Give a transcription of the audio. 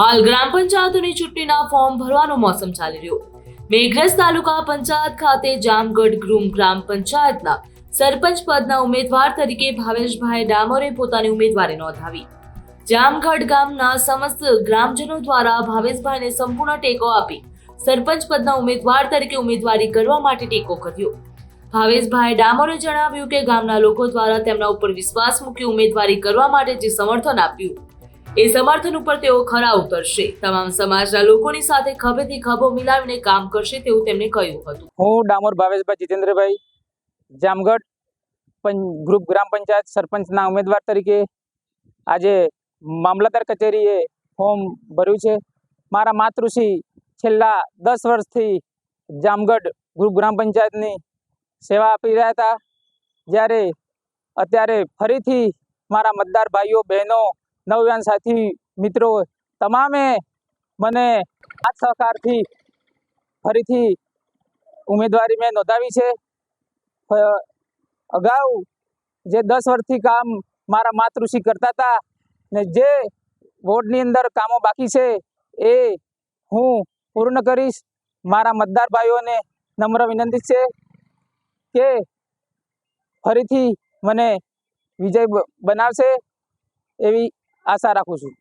હાલ ગ્રામ પંચાયતોની ચૂંટણીના ફોર્મ ભરવાનો મોસમ ચાલી રહ્યો. મેઘરજ તાલુકા પંચાયત ખાતે જામગઢ ગ્રુમ ગ્રામ પંચાયતના સરપંચ પદના ઉમેદવાર તરીકે ભાવેશભાઈ ડામોરે પોતાની ઉમેદવારી નોંધાવી. જામગઢ ગામના સમસ્ત ગ્રામજનો દ્વારા ભાવેશભાઈને સંપૂર્ણ ટેકો આપી સરપંચ પદના ઉમેદવાર તરીકે ઉમેદવારી કરવા માટે ટેકો કર્યો. ભાવેશભાઈ ડામોરે જણાવ્યું કે ગામના લોકો દ્વારા તેમના ઉપર વિશ્વાસ મૂકી ઉમેદવારી કરવા માટે જે સમર્થન આપ્યું એ સમર્થન ઉપર તેઓ ખરા ઉતરશે. તમામ સમાજના લોકોની સાથે ખભેથી ખભો મિલાવીને કામ કરશે તેવું તેમણે કહ્યું હતું. હું ડામોર ભાવેશભાઈ જીતેન્દ્રભાઈ, જામગઢ ગ્રુપ ગ્રામ પંચાયત સરપંચના ઉમેદવાર તરીકે આજે મામલતદાર કચેરીએ ફોર્મ ભર્યું છે. મારા માતૃશ્રી છેલ્લા દસ વર્ષથી જામગઢ ગ્રુપ ગ્રામ પંચાયતની સેવા આપી રહ્યા હતા. જ્યારે અત્યારે ફરીથી મારા મતદાર ભાઈઓ, બહેનો નવયાન સાથી મિત્રો, તમામે મને આ સહકારથી ફરીથી ઉમેદવારી મેં નોંધાવી છે. અગાઉ જે દસ વર્ષથી કામ મારા માતૃશ્રી કરતા હતા ને જે વોર્ડની અંદર કામો બાકી છે એ હું પૂર્ણ કરીશ. મારા મતદાર ભાઈઓને નમ્ર વિનંતી છે કે ફરીથી મને વિજય બનાવશે એવી આશા રાખું છું.